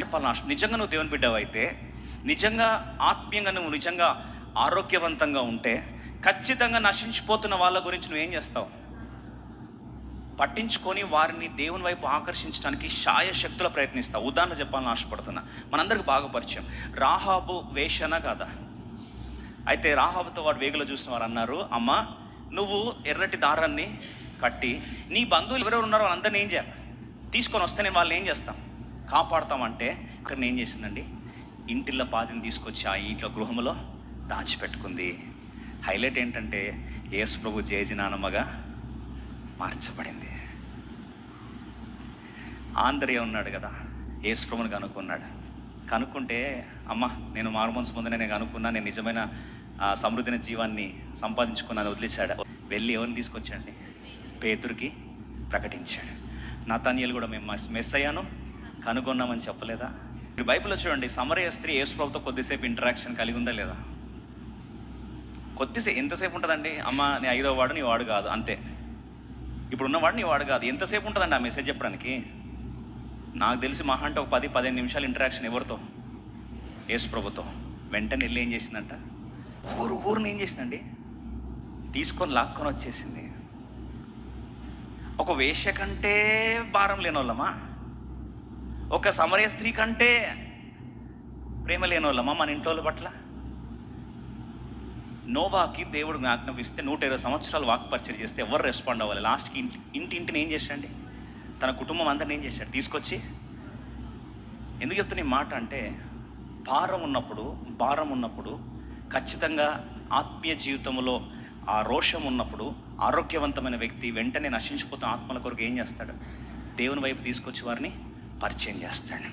చెప్పాలి నాశనం. నిజంగా నువ్వు దేవుని బిడ్డవైతే నిజంగా ఆత్మీయంగా నువ్వు నిజంగా ఆరోగ్యవంతంగా ఉంటే ఖచ్చితంగా నశించిపోతున్న వాళ్ళ గురించి నువ్వేం చేస్తావు? పట్టించుకొని వారిని దేవుని వైపు ఆకర్షించడానికి శాయ శక్తుల ప్రయత్నిస్తావు. ఉదాహరణ చెప్పాలని ఆశపడుతున్నా. మనందరికి బాగా పరిచయం. రాహాబు వేషన కదా? అయితే రాహాబుతో వాడు వేగులో చూసిన వారు అన్నారు అమ్మ నువ్వు ఎర్రటి దారాన్ని కట్టి నీ బంధువులు ఎవరెవరు ఉన్నారో వాళ్ళందరినీ ఏం చేయాలి? తీసుకొని వస్తే నేను వాళ్ళని ఏం చేస్తాం కాపాడతామంటే ఇక్కడ ఏం చేసిందండి? ఇంటిల్ల పాతిని తీసుకొచ్చి ఆ ఇంట్లో గృహంలో దాచిపెట్టుకుంది. హైలైట్ ఏంటంటే యేసు ప్రభు జేజి మార్చబడింది. ఆంధ్రయ ఉన్నాడు కదా యేసు ప్రభుని కనుక్కున్నాడు. కనుక్కుంటే అమ్మ నేను మారుమనసు ముందు నేను కనుక్కున్నా నేను నిజమైన సమృద్ధిన జీవాన్ని సంపాదించుకున్నాను వదిలేశాడు. వెళ్ళి ఎవరిని తీసుకొచ్చాడండి? పేతురికి ప్రకటించాడు. నా కూడా మేము మస్- మెస్ అయ్యాను కనుగొన్నామని చెప్పలేదా? మీరు బైబిల్లో చూడండి సమరయ స్త్రీ యేసు ప్రభుతో కొద్దిసేపు ఇంటరాక్షన్ కలిగి ఉందా లేదా? కొద్దిసేపు ఎంతసేపు ఉంటుందండి? అమ్మ నీ ఐదో వాడు నీ వాడు కాదు అంతే. ఇప్పుడు ఉన్నవాడు నీ వాడు కాదు. ఎంతసేపు ఉంటుందండి ఆ మెసేజ్ చెప్పడానికి? నాకు తెలిసి మహా అంటే ఒక పది పదిహేను నిమిషాలు ఇంటరాక్షన్ ఎవరితో? యేసు ప్రభుతో. వెంటనే వెళ్ళి ఏం చేసిందంట? ఊరు ఊరిని ఏం చేసిందండి? తీసుకొని లాక్కొని వచ్చేసింది. ఒక వేష్య కంటే భారం లేని వాళ్ళమా ఒక సమరయ స్త్రీ కంటే ప్రేమ లేని వాళ్ళమ్మా మన ఇంట్లో పట్ల? నోవాకి దేవుడు జ్ఞాపకమిస్తే నూట ఇరవై సంవత్సరాలు వాక్ పరిచయం చేస్తే ఎవరు రెస్పాండ్ అవ్వాలి? లాస్ట్కి ఇంటి ఇంటి ఇంటిని ఏం చేశాడండి? తన కుటుంబం అందరిని ఏం చేశాడు? తీసుకొచ్చి ఎందుకు చెప్తున్న మాట అంటే భారం ఉన్నప్పుడు భారం ఉన్నప్పుడు ఖచ్చితంగా ఆత్మీయ జీవితంలో ఆ రోషం ఉన్నప్పుడు ఆరోగ్యవంతమైన వ్యక్తి వెంటనే నశించిపోతున్న ఆత్మల కొరకు ఏం చేస్తాడు? దేవుని వైపు తీసుకొచ్చి వారిని పరిచయం చేస్తాడు.